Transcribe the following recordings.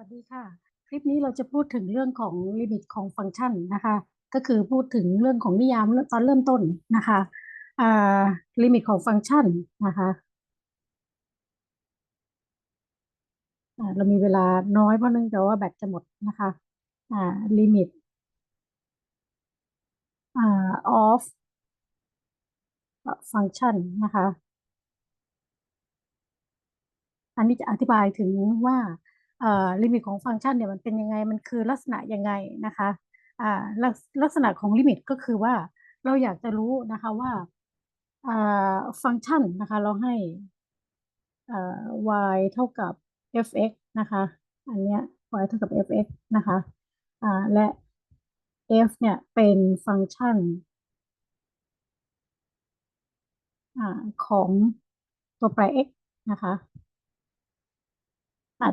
วัสดีค่ะ คลิปนี้เราจะพูดถึงเรื่องของลิมิตของฟังก์ชันนะคะ ก็คือพูดถึงเรื่องของนิยามตอนเริ่มต้นนะคะอ่าลิมิตของฟังก์ชันนะคะเรามีเวลาน้อยเพราะเนื่องจากว่าแบตจะหมดนะคะอ่าลิมิตอ่า of ฟังก์ชันนะคะ อันนี้จะอธิบายถึงว่า ลิมิตของฟังก์ชันเนี่ยมันเป็นยังไงมันคือลักษณะยังไงนะคะลักลักษณะของลิมิตก็คือว่าเราอยากจะรู้นะคะว่าฟังก์ชันนะคะเราให้ y เท่ากับ f(x) นะคะอันเนี้ย y เท่ากับ f(x) นะคะและ f เนี่ยเป็นฟังก์ชันของตัวแปร x นะคะ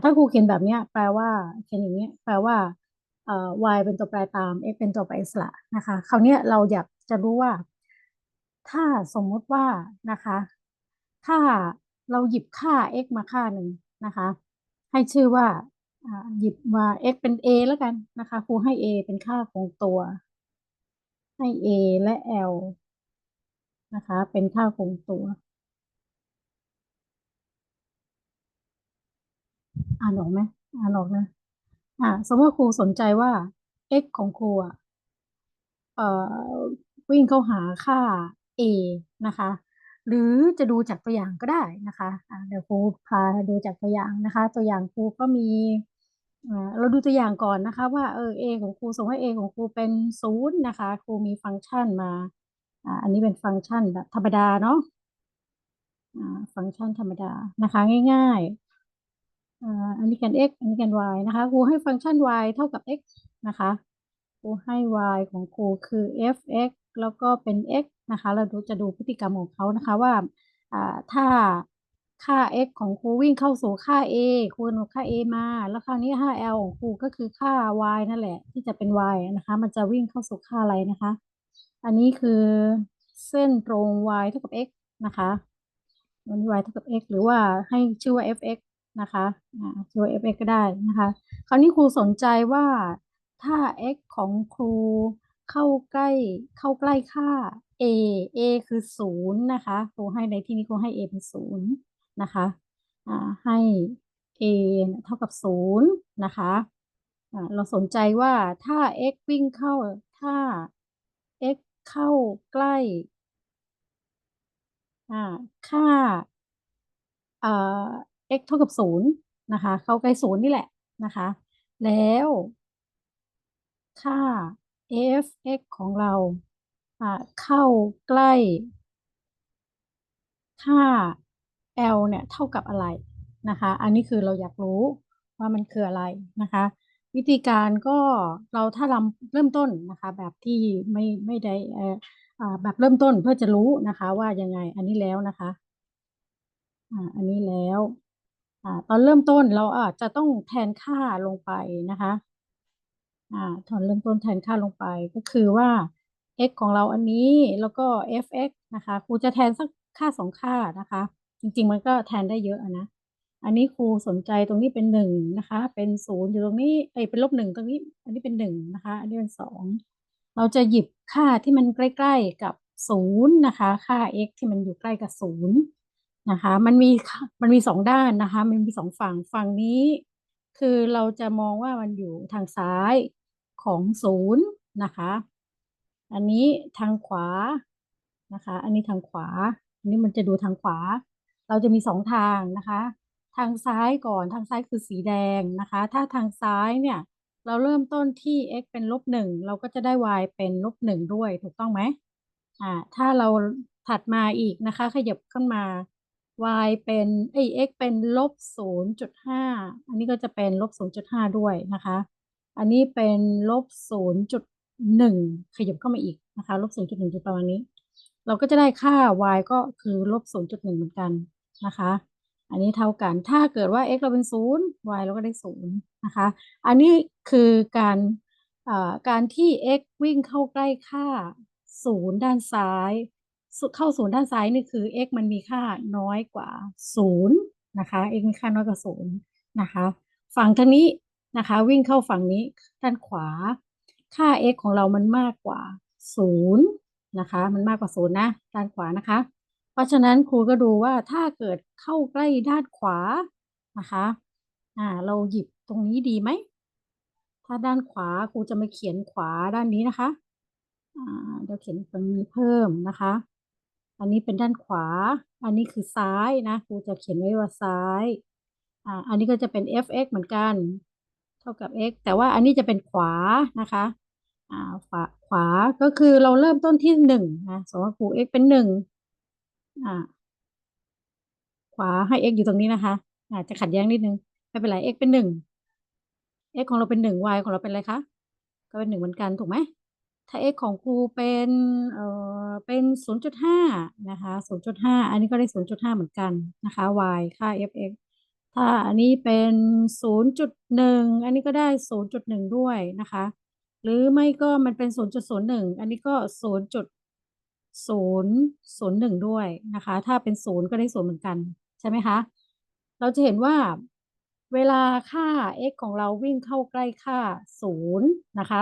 ถ้าครูเขียนแบบนี้แปลว่าเขียนอย่างนี้แปลว่าเอ่อ y เป็นตัวแปรตาม x เป็นตัวแปรอิสระนะคะ คราวนี้เราอยากจะรู้ว่า ถ้าสมมุติว่านะคะ ถ้าเราหยิบค่า x มาค่าหนึ่งนะคะ ให้ชื่อว่าหยิบมา x เป็น a แล้วกันนะคะครูให้ a เป็นค่าของตัว ให้ a และ l นะคะ เป็นค่าคงตัว อ่านออกไหมอ่านออกนะ อ่า สมมติว่าครูสนใจว่า x ของครูอะเอ่อวิ่งเข้าหาค่า a นะคะ หรือจะดูจากตัวอย่างก็ได้นะคะะเดี๋ยวครูพาดูจากตัวอย่างนะคะ ตัวอย่างครูก็มีเราดูตัวอย่างก่อนนะคะ ว่าเออ a ของครูสมมติว่า a ของครูเป็นศูนย์นะคะ ครูมีฟังก์ชันมาอ่าอันนี้เป็นฟังก์ชันแบบธรรมดาเนาะฟังก์ชันธรรมดานะคะ ง่ายๆ อันนี้กัน x อันนี้กัน y นะคะ ครูให้ฟังก์ชัน y เท่ากับ x นะคะ ครูให้ y ของครูคือ f(x) แล้วก็เป็น x นะคะ เราดูจะดูพฤติกรรมของเขานะคะว่าถ้าค่า x ของครูวิ่งเข้าสู่ค่า a คูณค่า a มา แล้วคราวนี้ค่า l ของครูก็คือค่า y นั่นแหละ ที่จะเป็น y นะคะ มันจะวิ่งเข้าสู่ค่าอะไรนะคะ อันนี้คือเส้นตรง y เท่ากับ x นะคะมัน y เท่ากับ x หรือว่าให้ชื่อว่า f(x) นะคะตัว f(x) ก็ได้นะคะ คราวนี้ครูสนใจว่าถ้า x ของครูเข้าใกล้เข้าใกล้ค่า a a คือศูนย์นะคะครูให้ในที่นี้ครูให้ a เป็นศูนย์นะคะให้ a เท่ากับศูนย์นะคะเราสนใจว่าถ้า x วิ่งเข้าถ้า x เข้าใกล้ค่า x เท่ากับศูนย์นะคะ เข้าใกล้ศูนย์นี่แหละนะคะ แล้วค่า f(x) ของเราเข้าใกล้ ค่า l เนี่ยเท่ากับอะไรนะคะ อันนี้คือเราอยากรู้ว่ามันคืออะไรนะคะ วิธีการก็เราถ้าเราเริ่มต้นนะคะ แบบที่ไม่ไม่ได้แบบเริ่มต้นเพื่อจะรู้นะคะ ว่ายังไงอันนี้แล้วนะคะอันนี้แล้ว ตอนเริ่มต้นเราอาจจะต้องแทนค่าลงไปนะคะตอนเริ่มต้นแทนค่าลงไปก็คือว่า x ของเราอันนี้แล้วก็ f(x) นะคะครูจะแทนสักค่าสองค่านะคะ จริง ๆ มันก็แทนได้เยอะนะอันนี้ครูสนใจตรงนี้เป็นหนึ่งนะคะ เป็นศูนย์อยู่ตรงนี้เอ้เป็นลบหนึ่งตรงนี้ อันนี้เป็นหนึ่งนะคะ อันนี้เป็นสองเราจะหยิบค่าที่มันใกล้ ๆกับศูนย์นะคะ ค่า x ที่มันอยู่ใกล้กับศูนย์ นะคะ มันมีมันมีสองด้านนะคะ มันมีสองฝั่งฝั่งนี้ คือเราจะมองว่ามันอยู่ทางซ้ายของศูนย์นะคะ อันนี้ทางขวานะคะ อันนี้ทางขวา อันนี้มันจะดูทางขวา เราจะมีสองทางนะคะ ทางซ้ายก่อนทางซ้ายคือสีแดงนะคะ ถ้าทางซ้ายเนี่ย เราเริ่มต้นที่ x เป็นลบหนึ่งเราก็จะได้ y เป็นลบหนึ่งด้วยถูกต้องไหมอ่าถ้าเราถัดมาอีกนะคะ ขยับขึ้นมา y เป็นไอ x เป็นลบศูนย์จุดห้าอันนี้ก็จะเป็นลบศูนย์จุดห้าด้วยนะคะ อันนี้เป็นลบศูนย์จุดหนึ่งขยับเข้ามาอีกนะคะลบศูนย์จุดหนึ่งจุดประมาณนี้ เราก็จะได้ค่า y ก็คือลบศูนย์จุดหนึ่งเหมือนกันนะคะ อันนี้เท่ากันถ้าเกิดว่า x เราเป็นศูนย์ y เราก็ได้ศูนย์นะคะ อันนี้คือการการที่ x วิ่งเข้าใกล้ค่าศูนย์ด้านซ้าย เข้าศูนย์ด้านซ้ายนี่คือ x มันมีค่าน้อยกว่าศูนย์นะคะ x มีค่าน้อยกว่าศูนย์นะคะ ฝั่งทางนี้นะคะ วิ่งเข้าฝั่งนี้ด้านขวา ค่า x ของเรามันมากกว่าศูนย์นะคะ มันมากกว่าศูนย์นะ ด้านขวานะคะ เพราะฉะนั้นครูก็ดูว่าถ้าเกิดเข้าใกล้ด้านขวานะคะอ่าเราหยิบตรงนี้ดีไหม ถ้าด้านขวาครูจะมาเขียนขวาด้านนี้นะคะ อ่าเดี๋ยวเขียนตรงนี้เพิ่มนะคะ อันนี้เป็นด้านขวา อันนี้คือซ้ายนะครูจะเขียนไว้ว่าซ้าย อ่า อันนี้ก็จะเป็น fx เหมือนกัน เท่ากับ x แต่ว่าอันนี้จะเป็นขวานะคะ อ่า ขวา ขวา ก็คือเราเริ่มต้นที่หนึ่งนะสมมติว่าครู x เป็นหนึ่งอ่า ขวาให้ x อยู่ตรงนี้นะคะ อาจจะขัดแย้งนิดนึง ไม่เป็นไร x เป็นหนึ่ง x ของเราเป็นหนึ่ง y ของเราเป็นอะไรคะ ก็เป็นหนึ่งเหมือนกันถูกไหม ถ้า x ของครูเป็นเอ่อเป็นศูนะคะศูนย์จุดห้าอันนี้ก็ได้ศูนย์จุดห้าเหมือนกันนะคะ y ค่า fx ถ้าอันนี้เป็นศูนย์จุดหนึ่งอันนี้ก็ได้ศูนย์จุดหนึ่งด้วยนะคะ หรือไม่ก็มันเป็นศูนย์จุดศูนย์หนึ่งอันนี้ก็ศูนย์จุดศูนย์ศูนย์หนึ่งด้วยนะคะ ถ้าเป็นศูนย์ก็ได้ศูนย์เหมือนกันใช่ไหมคะ เราจะเห็นว่าเวลาค่า x ของเราวิ่งเข้าใกล้ค่าศูนย์นะคะ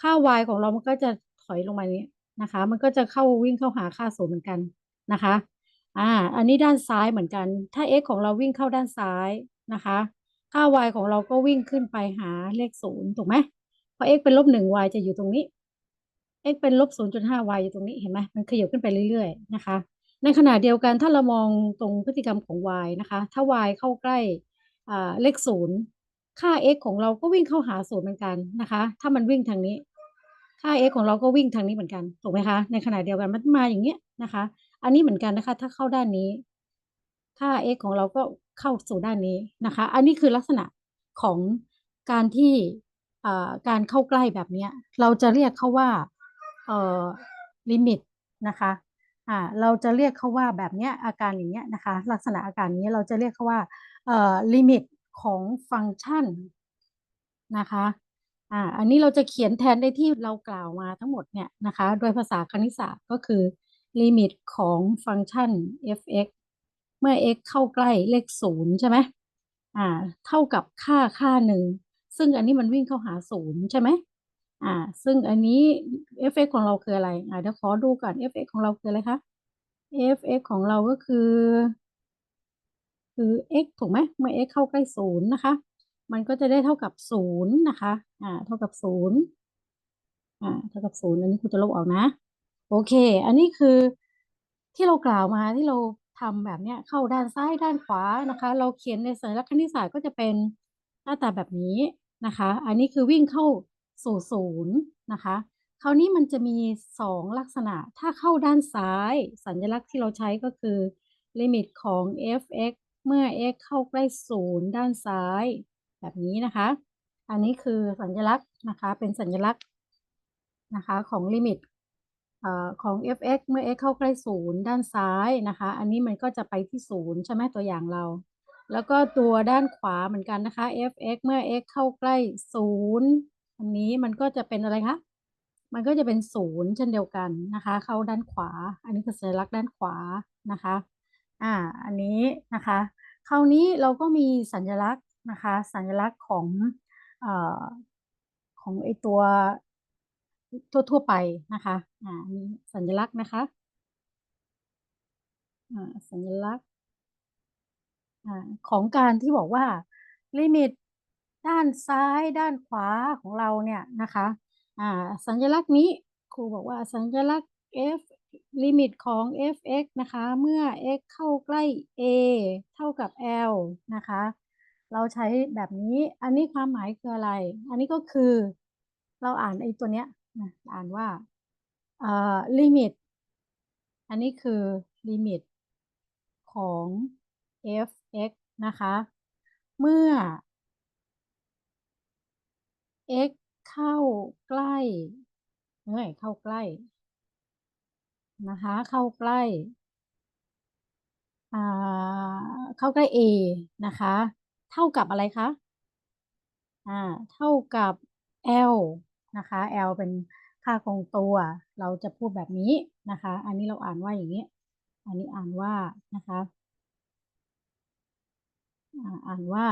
ค่า y ของเรามันก็จะถอยลงมานี้นะคะ มันก็จะเข้าวิ่งเข้าหาค่าศูนย์เหมือนกันนะคะอ่าอันนี้ด้านซ้ายเหมือนกัน ถ้า x ของเราวิ่งเข้าด้านซ้ายนะคะ ค่า y ของเราก็วิ่งขึ้นไปหาเลขศูนย์ถูกไหมพอ x เป็นลบหนึ่ง y จะอยู่ตรงนี้ x เป็นลบศูนย์จุดห้า y อยู่ตรงนี้เห็นไหมมันขยับขึ้นไปเรื่อยๆนะคะ ในขณะเดียวกันถ้าเรามองตรงพฤติกรรมของ y นะคะ ถ้า y เข้าใกล้อ่าเลขศูนย์ ค่า x ของเราก็วิ่งเข้าหาศูนย์เหมือนกันนะคะ ถ้ามันวิ่งทางนี้ ค่า x ของเราก็วิ่งทางนี้เหมือนกันถูกไหมคะในขณะเดียวกันมันมาอย่างเงี้ยนะคะ อันนี้เหมือนกันนะคะ ถ้าเข้าด้านนี้ ค่า x ของเราก็เข้าสู่ด้านนี้นะคะ อันนี้คือลักษณะของการที่การเข้าใกล้แบบเนี้ยเราจะเรียกเขาว่าลิมิตนะคะอ่าเราจะเรียกเขาว่าแบบเนี้ยอาการอย่างเงี้ยนะคะ ลักษณะอาการนี้เราจะเรียกเขาว่าเอ่อลิมิต ของฟังก์ชันนะคะอ่าอันนี้เราจะเขียนแทนได้ที่เรากล่าวมาทั้งหมดเนี่ยนะคะโดยภาษาคณิตศาสตร์ก็คือลิมิตของฟังก์ชัน f(x) เมื่อ x เข้าใกล้เลขศูนย์ใช่ไหมอ่าเท่ากับค่าค่าหนึ่งซึ่งอันนี้มันวิ่งเข้าหาศูนย์ใช่ไหมอ่า ซึ่งอันนี้ f(x) ของเราคืออะไรอ่าเดี๋ยวขอดูก่อน f(x) ของเราคืออะไรคะ f(x) ของเราก็คือ คือ x ถูกไหมเมื่อ x เข้าใกล้ศูนย์นะคะ มันก็จะได้เท่ากับศูนย์นะคะ อ่า เท่ากับศูนย์อ่า เท่ากับศูนย์อันนี้คุณจะลบออกนะ โอเค อันนี้คือที่เรากล่าวมาที่เราทำแบบเนี้ยเข้าด้านซ้ายด้านขวานะคะ เราเขียนในสัญลักษณ์คณิตศาสตร์ก็จะเป็นหน้าตาแบบนี้นะคะ อันนี้คือวิ่งเข้าสู่ศูนย์นะคะ คราวนี้มันจะมีสองลักษณะ ถ้าเข้าด้านซ้าย สัญลักษณ์ที่เราใช้ก็คือลิมิตของ f(x) เมื่อ x เข้าใกล้ศูนย์ด้านซ้าย แบบนี้นะคะ อันนี้คือสัญลักษณ์นะคะเป็นสัญลักษณ์นะคะของลิมิตเอ่อของ f(x) เมื่อ x เข้าใกล้ศูนย์ด้านซ้ายนะคะ อันนี้มันก็จะไปที่ศูนย์ใช่ไหมตัวอย่างเรา แล้วก็ตัวด้านขวาเหมือนกันนะคะ f(x) เมื่อ x เข้าใกล้ศูนย์อันนี้มันก็จะเป็นอะไรคะมันก็จะเป็นศูนย์เช่นเดียวกันนะคะ เข้าด้านขวา อันนี้คือสัญลักษณ์ด้านขวานะคะ อ่า อันนี้นะคะ คราวนี้เราก็มีสัญลักษณ์นะคะ สัญลักษณ์ของเอ่อของไอตัวทั่วๆไปนะคะอ่ามีสัญลักษณ์นะคะอ่าสัญลักษณ์อ่าของการที่บอกว่าลิมิตด้านซ้ายด้านขวาของเราเนี่ยนะคะอ่าสัญลักษณ์นี้ครูบอกว่าสัญลักษณ์ f ลิมิตของ f(x) นะคะ เมื่อ x เข้าใกล้ a เท่ากับ l นะคะ เราใช้แบบนี้ อันนี้ความหมายคืออะไร อันนี้ก็คือ เราอ่านไอ้ตัวเนี้ยนะอ่านว่าเอ่อลิมิต อันนี้คือลิมิตของ f(x) นะคะ เมื่อ x เข้าใกล้เอ้ยเข้าใกล้ นะคะ เข้าใกล้อ่าเข้าใกล้ a นะคะ เท่ากับอะไรคะอ่าเท่ากับ l นะคะ l เป็นค่าคงตัว เราจะพูดแบบนี้นะคะ อันนี้เราอ่านว่าอย่างนี้ อันนี้อ่านว่านะคะอ่าอ่านว่า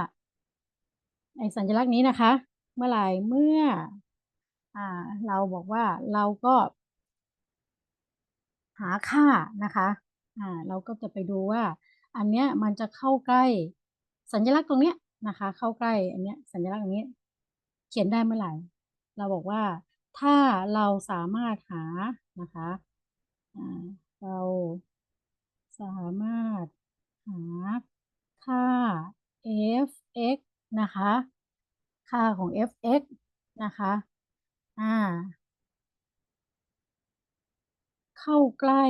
ไอสัญลักษณ์นี้นะคะ เมื่อไหร่เมื่อ อ่า เราบอกว่าเราก็ หาค่านะคะอ่าเราก็จะไปดูว่า อันเนี้ยมันจะเข้าใกล้สัญลักษณ์ตรงเนี้ยนะคะ เข้าใกล้อันเนี้ยสัญลักษณ์อันนี้ เขียนได้เมื่อไหร่ เราบอกว่าถ้าเราสามารถหานะคะอ่าเราสามารถหาค่า f(x) นะคะ ค่าของ f(x) นะคะ อ่า เข้าใกล้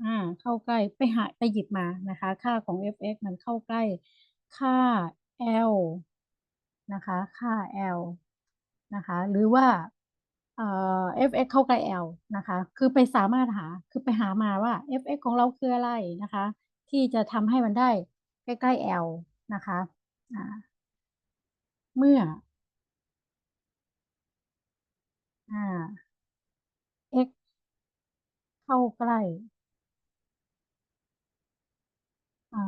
อ่า เข้าใกล้ไปหาไปหยิบมานะคะ ค่าของ f(x) มันเข้าใกล้ ค่า l นะคะ ค่า l นะคะ หรือว่าเอ่อ f(x) เข้าใกล้ l นะคะ คือไปสามารถหาคือไปหามาว่า f(x) ของเราคืออะไรนะคะ ที่จะทำให้มันได้ใกล้ๆ l นะคะอ่าเมื่ออ่า เข้าใกล้ อ่า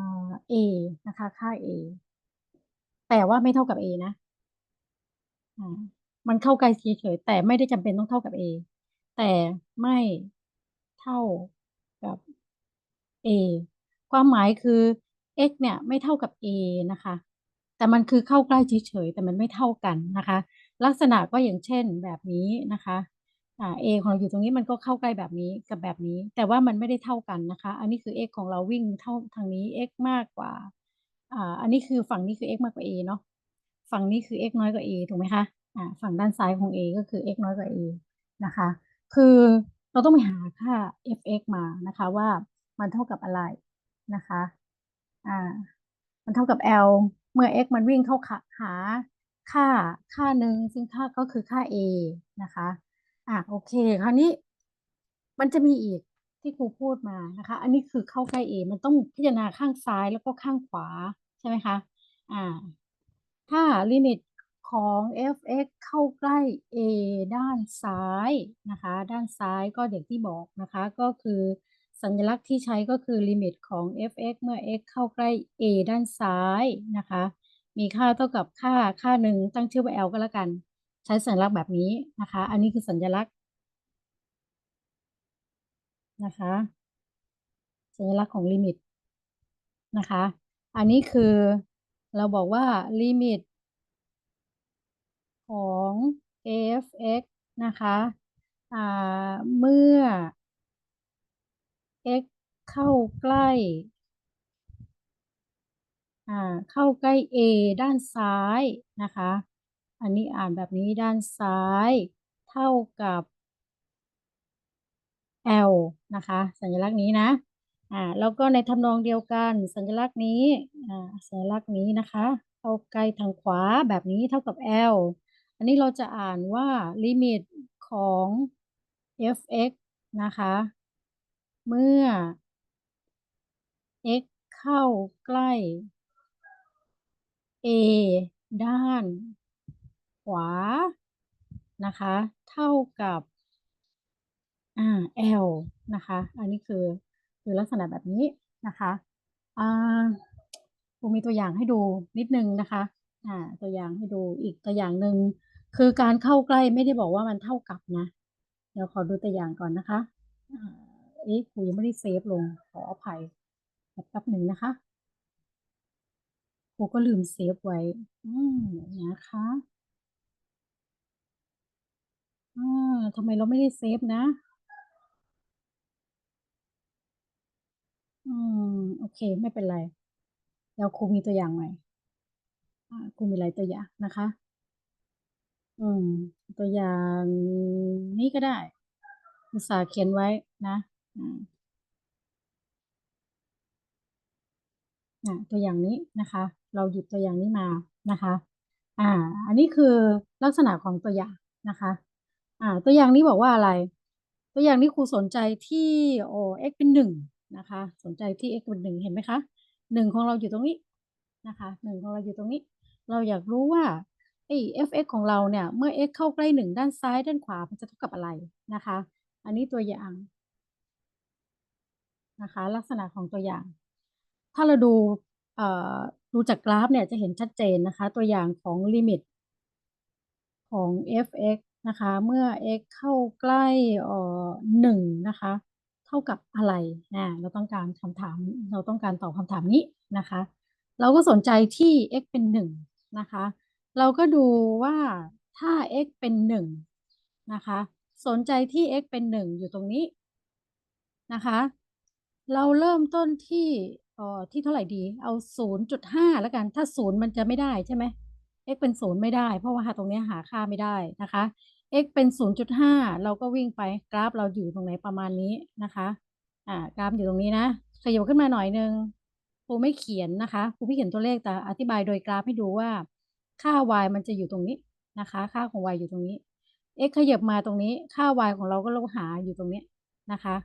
a นะคะ ค่า a แต่ว่าไม่เท่ากับ a นะ อ่า มันเข้าใกล้เฉยๆแต่ไม่ได้จำเป็นต้องเท่ากับ a แต่ไม่เท่ากับ a ความหมายคือ x เนี่ยไม่เท่ากับ a นะคะ แต่มันคือเข้าใกล้เฉยๆแต่มันไม่เท่ากันนะคะ ลักษณะก็อย่างเช่นแบบนี้นะคะ อ่า a ของเราอยู่ตรงนี้มันก็เข้าใกล้แบบนี้กับแบบนี้ แต่ว่ามันไม่ได้เท่ากันนะคะ อันนี้คือ x ของเราวิ่งเท่าทางนี้ x มากกว่า อ่า อันนี้คือฝั่งนี้คือ x มากกว่า a เนาะฝั่งนี้คือ x น้อยกว่า a ถูกไหมคะอ่าฝั่งด้านซ้ายของ a ก็คือ x น้อยกว่า a นะคะ คือเราต้องไปหาค่า f(x) มานะคะว่ามันเท่ากับอะไรนะคะอ่ามันเท่ากับ l เมื่อ x มันวิ่งเข้าหาค่าค่าหนึ่งซึ่งค่าก็คือค่า a นะคะ อ่าโอเค คราวนี้มันจะมีอีกที่ครูพูดมานะคะ อันนี้คือเข้าใกล้ a มันต้องพิจารณาข้างซ้ายแล้วก็ข้างขวาใช่ไหมคะ อ่า ถ้าลิมิตของ f(x) เข้าใกล้ a ด้านซ้ายนะคะ ด้านซ้ายก็อย่างที่บอกนะคะ ก็คือสัญลักษณ์ที่ใช้ก็คือลิมิตของ f(x) เมื่อ x เข้าใกล้ a ด้านซ้ายนะคะ มีค่าเท่ากับค่าค่าหนึ่งตั้งชื่อว่า l ก็แล้วกัน ใช้สัญลักษณ์แบบนี้นะคะ อันนี้คือสัญลักษณ์นะคะ สัญลักษณ์ของลิมิตนะคะ อันนี้คือเราบอกว่าลิมิตของ f(x) นะคะอ่าเมื่อ x เข้าใกล้อ่าเข้าใกล้ a ด้านซ้ายนะคะ อันนี้อ่านแบบนี้ด้านซ้าย เท่ากับ l นะคะ สัญลักษณ์นี้นะอ่าแล้วก็ในทำนองเดียวกัน สัญลักษณ์นี้อ่าสัญลักษณ์นี้นะคะเข้าใกล้ทางขวาแบบนี้เท่ากับ l อันนี้เราจะอ่านว่าลิมิตของ f(x) นะคะ เมื่อ x เข้าใกล้ a ด้าน ขวานะคะ เท่ากับอ่า l นะคะ อันนี้คือคือลักษณะแบบนี้นะคะอ่าครูมีตัวอย่างให้ดูนิดนึงนะคะอ่าตัวอย่างให้ดูอีกตัวอย่างหนึ่งคือการเข้าใกล้ไม่ได้บอกว่ามันเท่ากับนะ เดี๋ยวขอดูตัวอย่างก่อนนะคะอ่าเอ๊ะครูยังไม่ได้เซฟลงขออภัยแป๊บหนึ่งนะคะครูก็ลืมเซฟไว้ อืมนะคะ อ่าทำไมเราไม่ได้เซฟนะ อืม โอเค ไม่เป็นไร เดี๋ยวครูมีตัวอย่างใหม่อ่าครูมีหลายตัวอย่างนะคะ อืม ตัวอย่างนี้ก็ได้อุตส่าห์เขียนไว้นะอ่าอ่าตัวอย่างนี้นะคะ เราหยิบตัวอย่างนี้มานะคะ อ่า อันนี้คือลักษณะของตัวอย่างนะคะ อ่า ตัวอย่างนี้บอกว่าอะไร ตัวอย่างนี้ครูสนใจที่โอ x เป็นหนึ่งนะคะ สนใจที่ x เป็นหนึ่งเห็นไหมคะหนึ่งของเราอยู่ตรงนี้นะคะหนึ่งของเราอยู่ตรงนี้ เราอยากรู้ว่าไอ้ f(x) ของเราเนี่ย เมื่อ x เข้าใกล้หนึ่งด้านซ้ายด้านขวา มันจะเท่ากับอะไรนะคะ อันนี้ตัวอย่างนะคะ ลักษณะของตัวอย่าง ถ้าเราดูเอ่อดูจากกราฟเนี่ยจะเห็นชัดเจนนะคะ ตัวอย่างของลิมิตของ f(x) นะคะ เมื่อ x เข้าใกล้หนึ่งนะคะ เท่ากับอะไรนะเราต้องการคำถาม เราต้องการตอบคำถามนี้นะคะ เราก็สนใจที่ x เป็นหนึ่งนะคะ เราก็ดูว่าถ้า x เป็นหนึ่งนะคะ สนใจที่ x เป็นหนึ่งอยู่ตรงนี้นะคะ เราเริ่มต้นที่เอ่อที่เท่าไหร่ดี เอา0.5แล้วกัน ถ้า0มันจะไม่ได้ใช่ไหม x เป็น0ไม่ได้ เพราะว่าหาตรงนี้หาค่าไม่ได้นะคะ x เป็น 0.5 เราก็วิ่งไปกราฟเราอยู่ตรงไหนประมาณนี้นะคะ อ่ากราฟอยู่ตรงนี้นะขยับขึ้นมาหน่อยนึงครูไม่เขียนนะคะครูไม่เขียนตัวเลขแต่อธิบายโดยกราฟให้ดูว่า ค่า y มันจะอยู่ตรงนี้นะคะ ค่าของ y อยู่ตรงนี้ x ขยับมาตรงนี้ ค่า y ของเราก็เราหาอยู่ตรงนี้นะคะ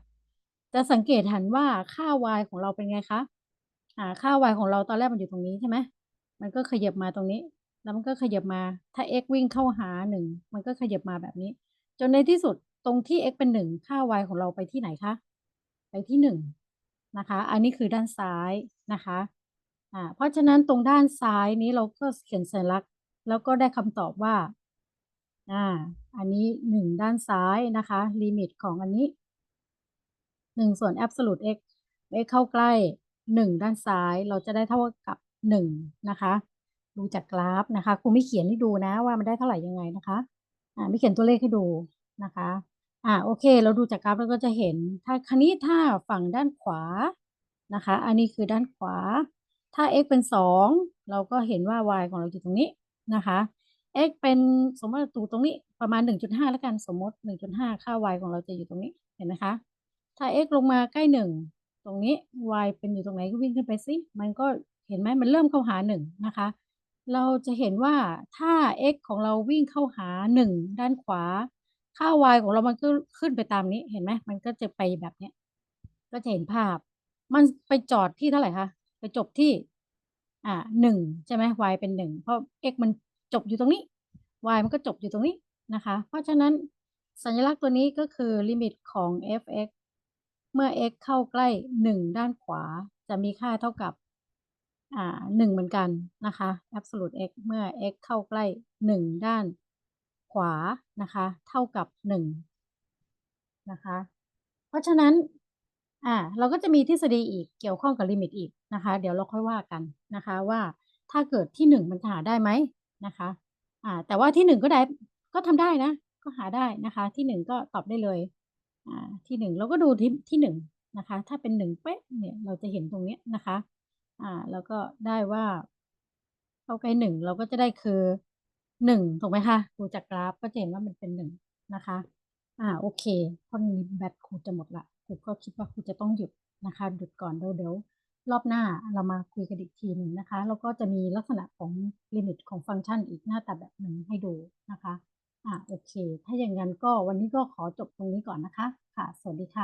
จะสังเกตเห็นว่าค่า y ของเราเป็นไงคะอ่าค่า y ของเราตอนแรกมันอยู่ตรงนี้ใช่ไหมมันก็ขยับมาตรงนี้ แล้วมันก็ขยับมา ถ้า x วิ่งเข้าหาหนึ่ง มันก็ขยับมาแบบนี้ จนในที่สุดตรงที่ x เป็นหนึ่งค่า y ของเราไปที่ไหนคะ ไปที่หนึ่งนะคะ อันนี้คือด้านซ้ายนะคะ อ่า เพราะฉะนั้นตรงด้านซ้ายนี้เราก็เขียนสัญลักษณ์ แล้วก็ได้คำตอบว่า อ่า อันนี้หนึ่งด้านซ้ายนะคะ ลิมิตของอันนี้หนึ่งส่วน absolute x x เข้าใกล้หนึ่งด้านซ้าย เราจะได้เท่ากับหนึ่งนะคะ ดูจากกราฟนะคะครูไม่เขียนให้ดูนะว่ามันได้เท่าไหร่ยังไงนะคะ อ่าไม่เขียนตัวเลขให้ดูนะคะ อ่าโอเค เราดูจากกราฟเราก็จะเห็น ถ้าคันนี้ถ้าฝั่งด้านขวานะคะ อันนี้คือด้านขวา ถ้า x เป็นสองเราก็เห็นว่า y ของเราอยู่ตรงนี้นะคะ x เป็นสมมติตูตรงนี้ประมาณ 1.5 แล้วกันสมมติ 1.5 ค่า y ของเราจะอยู่ตรงนี้เห็นไหมคะถ้า x ลงมาใกล้หนึ่งตรงนี้ y เป็นอยู่ตรงไหนก็วิ่งขึ้นไปสิมันก็เห็นไหมมันเริ่มเข้าหาหนึ่งนะคะ เราจะเห็นว่าถ้า x ของเราวิ่งเข้าหาหนึ่งด้านขวา ค่า y ของเรามันก็ขึ้นไปตามนี้เห็นไหมมันก็จะไปแบบเนี้ยก็จะเห็นภาพ มันไปจอดที่เท่าไหร่คะไปจบที่อ่าหนึ่งใช่ไหม y เป็นหนึ่งเพราะ x มันจบอยู่ตรงนี้ y มันก็จบอยู่ตรงนี้นะคะ เพราะฉะนั้นสัญลักษณ์ตัวนี้ก็คือลิมิตของ f(x) เมื่อ x เข้าใกล้หนึ่งด้านขวาจะมีค่าเท่ากับ อ่าหนึ่งเหมือนกันนะคะ absolute x เมื่อ x เข้าใกล้หนึ่งด้านขวานะคะ เท่ากับหนึ่งนะคะ เพราะฉะนั้นอ่าเราก็จะมีทฤษฎีอีกเกี่ยวข้องกับลิมิตอีกนะคะ เดี๋ยวเราค่อยว่ากันนะคะว่าถ้าเกิดที่หนึ่งมันหาได้ไหมนะคะอ่าแต่ว่าที่หนึ่งก็ได้ก็ทำได้นะ ก็หาได้นะคะ ที่หนึ่งก็ตอบได้เลยอ่าที่หนึ่งเราก็ดูที่ที่หนึ่งนะคะ ถ้าเป็นหนึ่งเป๊ะเนี่ยเราจะเห็นตรงเนี้ยนะคะ อ่า แล้วก็ได้ว่า เข้าใกล้หนึ่งเราก็จะได้คือหนึ่งถูกไหมคะดูจากกราฟก็จะเห็นว่ามันเป็นหนึ่งนะคะ อ่าโอเคพราะนี้แบตครูจะหมดละครูก็คิดว่าครูจะต้องหยุดนะคะหยุดก่อนเดี๋ยวเดี๋ยวรอบหน้าเรามาคุยกันอีกทีหนึ่งนะคะ แล้วก็จะมีลักษณะของลิมิตของฟังก์ชันอีกหน้าตาแบบหนึ่งให้ดูนะคะ อ่าโอเค ถ้าอย่างนั้นก็วันนี้ก็ขอจบตรงนี้ก่อนนะคะ ค่ะ สวัสดีค่ะ